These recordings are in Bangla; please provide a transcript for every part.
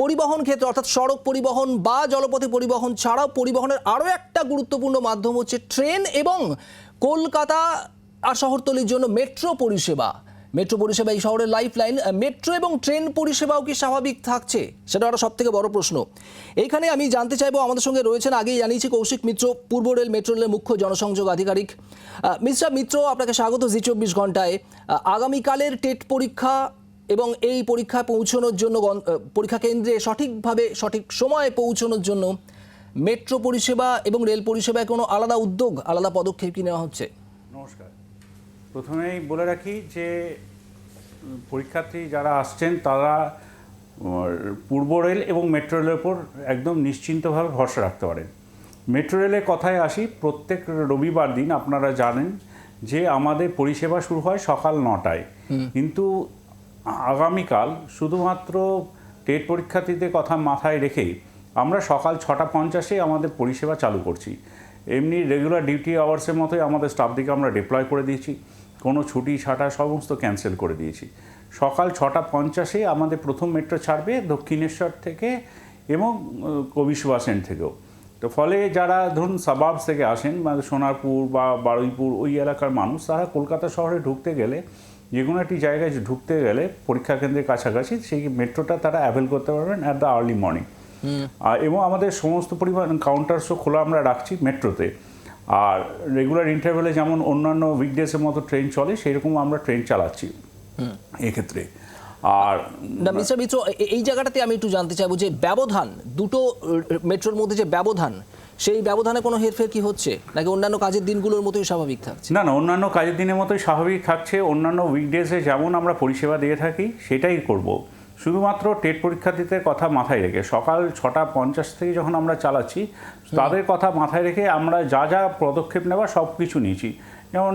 পরিবহন ক্ষেত্রে, অর্থাৎ সড়ক পরিবহন বা জলপথে পরিবহন ছাড়াও পরিবহনের আরও একটা গুরুত্বপূর্ণ মাধ্যম হচ্ছে ট্রেন এবং কলকাতা আর শহরতলির জন্য মেট্রো পরিষেবা। মেট্রো পরিষেবা এই শহরের লাইফ লাইন মেট্রো এবং ট্রেন পরিষেবাও কি স্বাভাবিক থাকছে? সেটা একটা সব থেকে বড় প্রশ্ন। এইখানে আমি জানতে চাইব, আমাদের সঙ্গে রয়েছেন আগেই জানিয়েছি কৌশিক মিত্র, পূর্ব রেল মেট্রো রেলের মুখ্য জনসংযোগ আধিকারিক। মিস্টার মিত্র, আপনাকে স্বাগত জি চব্বিশ ঘন্টায়। আগামীকালের টেট পরীক্ষা এবং এই পরীক্ষায় পৌঁছানোর জন্য পরীক্ষা কেন্দ্রে সঠিকভাবে সঠিক সময়ে পৌঁছানোর জন্য মেট্রো পরিষেবা এবং রেল পরিষেবায় কোনো আলাদা উদ্যোগ আলাদা পদক্ষেপ কি নেওয়া হচ্ছে? নমস্কার। প্রথমেই বলে রাখি যে পরীক্ষার্থী যারা আসছেন তারা পূর্ব রেল এবং মেট্রো রেলের উপর একদম নিশ্চিন্তভাবে ভরসা রাখতে পারেন। মেট্রো রেলের কথায় আসি প্রত্যেক রবিবার দিন আপনারা জানেন যে আমাদের পরিষেবা শুরু হয় সকাল নটায়। কিন্তু আগামীকাল শুধুমাত্র টেট পরীক্ষার্থীদের কথা মাথায় রেখেই আমরা সকাল ছটা পঞ্চাশে আমাদের পরিষেবা চালু করছি। এমনি রেগুলার ডিউটি আওয়ার্সের মতোই আমাদের স্টাফদিকে আমরা ডিপ্লয় করে দিয়েছি। কোনো ছুটি ছাটা সমস্ত ক্যান্সেল করে দিয়েছি। সকাল ছটা পঞ্চাশে আমাদের প্রথম মেট্রো ছাড়বে দক্ষিণেশ্বর থেকে এবং কবি সুভাষ থেকেও। তো ফলে যারা ধরুন সাবাবস থেকে আসেন মানে সোনারপুর বা বারুইপুর ওই এলাকার মানুষ, তারা কলকাতা শহরে ঢুকতে গেলে যে কোনো একটি জায়গায় ঢুকতে গেলে পরীক্ষা কেন্দ্রের কাছাকাছি সেই মেট্রোটা তারা অ্যাভেল করতে পারবেন অ্যাট দ্য আর্লি মর্নিং আর এবং আমাদের সমস্ত পরিমাণ কাউন্টার্সও খোলা আমরা রাখছি মেট্রোতে। আর রেগুলার ইন্টারভেলে যেমন অন্যান্য উইকডেসের মতো ট্রেন চলে সেরকম আমরা ট্রেন চালাচ্ছি। এক্ষেত্রে। আর না মিস্টার মিত্র এই জায়গাটাতে আমি একটু জানতে চাইব যে ব্যবধান দুটো মেট্রোর মধ্যে যে ব্যবধান সেই ব্যবধানে কোনো হেরফের কি হচ্ছে? নাকি অন্যান্য কাজের দিনগুলোর মতোই স্বাভাবিক থাকছে? না না অন্যান্য কাজের দিনের মতোই স্বাভাবিক থাকছে। অন্যান্য উইকডেজে যেমন আমরা পরিষেবা দিয়ে থাকি সেটাই করব। শুধুমাত্র টেট পরীক্ষার্থীদের কথা মাথায় রেখে সকাল ছটা পঞ্চাশ থেকে যখন আমরা চালাচ্ছি তাদের কথা মাথায় রেখে আমরা যা যা পদক্ষেপ নেওয়া সব কিছু নিয়েছি। যেমন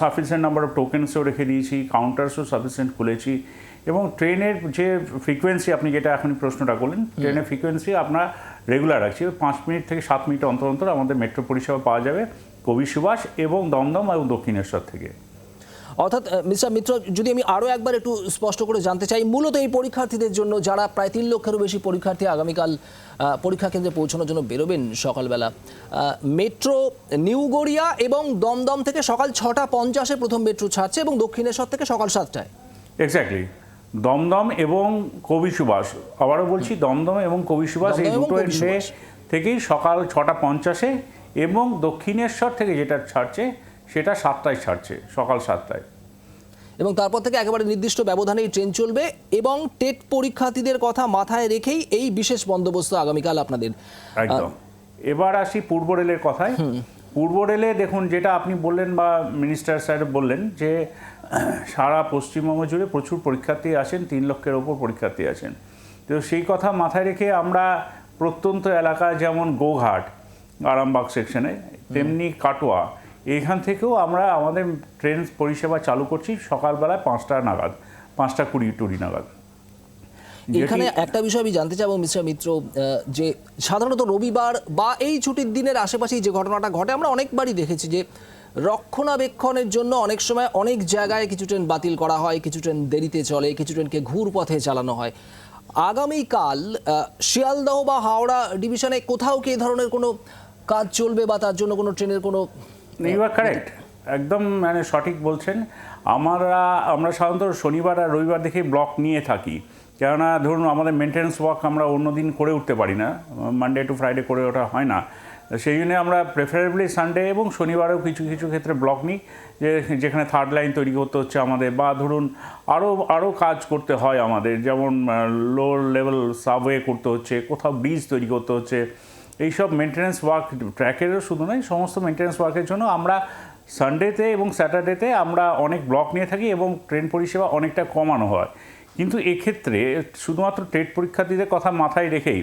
সাফিসিয়েন্ট নাম্বার অফ টোকেন্সও রেখে দিয়েছি কাউন্টার্সও সাফিসিয়েন্ট খুলেছি। এবং ট্রেনের যে ফ্রিকোয়েন্সি আপনি যেটা এখন প্রশ্নটা করলেন ট্রেনের ফ্রিকোয়েন্সি আমরা রেগুলার রাখছি। পাঁচ মিনিট থেকে সাত মিনিট অন্তর অন্তর আমাদের মেট্রো পরিষেবা পাওয়া যাবে কবি সুভাষ এবং দমদম এবং দক্ষিণেশ্বর থেকে। অর্থাৎ মিস্টার মিত্র যদি আমি আরও একবার একটু স্পষ্ট করে জানতে চাই মূলত এই পরীক্ষার্থীদের জন্য যারা প্রায় তিন লক্ষেরও বেশি পরীক্ষার্থী আগামীকাল পরীক্ষা কেন্দ্রে পৌঁছানোর জন্য বেরোবেন সকালবেলা মেট্রো নিউ গড়িয়া এবং দমদম থেকে সকাল ছটা পঞ্চাশে প্রথম মেট্রো ছাড়ছে এবং দক্ষিণেশ্বর থেকে সকাল সাতটায়। এক্স্যাক্টলি দমদম এবং কবি সুভাষ। আবারও বলছি দমদম এবং কবি সুভাষ এই দুটো সুভাষ। থেকেই সকাল ছটা পঞ্চাশে এবং দক্ষিণেশ্বর থেকে যেটা ছাড়ছে সেটা সাতটায় ছাড়ছে সকাল সাতটায়। এবং তারপর থেকে একেবারে নির্দিষ্ট ব্যবধানে এই ট্রেন চলবে এবং টেট পরীক্ষার্থীদের কথা মাথায় রেখেই এই বিশেষ বন্দোবস্ত আগামীকাল আপনাদের। একদম। এবার আসি পূর্ব রেলের কথায়। পূর্ব রেলে দেখুন যেটা আপনি বললেন বা মিনিস্টার স্যার বললেন যে সারা পশ্চিমবঙ্গ জুড়ে প্রচুর পরীক্ষার্থী আসেন তিন লক্ষের ওপর পরীক্ষার্থী আছেন তো সেই কথা মাথায় রেখে আমরা প্রত্যন্ত এলাকা যেমন গোঘাট আরামবাগ সেকশনে তেমনি কাটোয়া এইখান থেকেও আমরা আমাদের ট্রেন পরিষেবা চালু করছি সকালবেলায় পাঁচটা নাগাদ পাঁচটা কুড়ি টুড়ি নাগাদ। এখানে একটা বিষয় আমি জানতে চাইব মিস্টার মিত্র যে সাধারণত রবিবার বা এই ছুটির দিনের আশেপাশেই যে ঘটনাটা ঘটে আমরা অনেকবারই দেখেছি যে রক্ষণাবেক্ষণের জন্য অনেক সময় অনেক জায়গায় কিছু ট্রেন বাতিল করা হয় কিছু ট্রেন দেরিতে চলে কিছু ট্রেনকে ঘুর পথে চালানো হয়। আগামীকাল শিয়ালদহ বা হাওড়া ডিভিশনে কোথাও কি এই ধরনের কোনো কাজ চলবে বা তার জন্য কোনো ট্রেনের কোনো ইউ আর কারেক্ট একদম মানে সঠিক বলছেন। আমরা আমরা সাধারণত শনিবার আর রবিবার দেখে ব্লক নিয়ে থাকি। কেননা ধরুন আমাদের মেনটেন্যান্স ওয়ার্ক আমরা অন্য দিন করে উঠতে পারি না মানডে টু ফ্রাইডে করে ওঠা হয় না। সেই জন্য আমরা প্রেফারেবলি সানডে এবং শনিবারেও কিছু কিছু ক্ষেত্রে ব্লক নিই, যে যেখানে থার্ড লাইন তৈরি করতে হচ্ছে আমাদের বা ধরুন আরও আরও কাজ করতে হয় আমাদের, যেমন লো লেভেল সাবওয়ে করতে হচ্ছে, কোথাও ব্রিজ তৈরি করতে হচ্ছে। এইসব মেনটেন্যান্স ওয়ার্ক ট্র্যাকেরও শুধু নয়, সমস্ত মেনটেন্যান্স ওয়ার্কের জন্য আমরা সানডেতে এবং স্যাটারডেতে আমরা অনেক ব্লক নিয়ে থাকি এবং ট্রেন পরিষেবা অনেকটা কমানো হয়। কিন্তু এক্ষেত্রে শুধুমাত্র টেট পরীক্ষার্থীদের কথা মাথায় রেখেই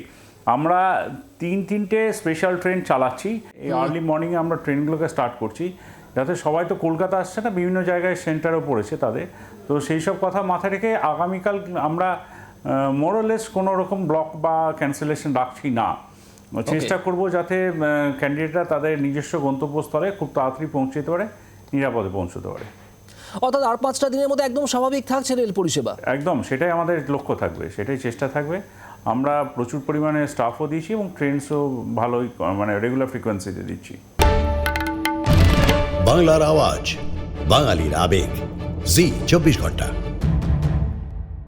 আমরা তিন তিনটে স্পেশাল ট্রেন চালাচ্ছি। এই আর্লি মর্নিংয়ে আমরা ট্রেনগুলোকে স্টার্ট করছি। যাতে সবাই তো কলকাতা আসছে না বিভিন্ন জায়গায় সেন্টারও পড়েছে তাদের। তো সেই সব কথা মাথায় রেখে আগামীকাল আমরা মোরলেস কোনো রকম ব্লক বা ক্যান্সেলেশন রাখছি না। চেষ্টা করব যাতে ক্যান্ডিডেটরা তাদের নিজস্ব গন্তব্যস্থলে খুব তাড়াতাড়ি পৌঁছে যেতে পারে নিরাপদে পৌঁছতে পারে। অর্থাৎ আর পাঁচটা দিনের মধ্যে একদম স্বাভাবিক থাকছে রেল পরিষেবা। একদম সেটাই আমাদের লক্ষ্য থাকবে সেটাই চেষ্টা থাকবে। আমরা প্রচুর পরিমাণে স্টাফও দিয়েছি এবং ট্রেনসও ভালোই মানে রেগুলার ফ্রিকোয়েন্সিতে দিচ্ছি। বাংলার আওয়াজ বাঙালির আবেগ। জি চব্বিশ ঘণ্টা।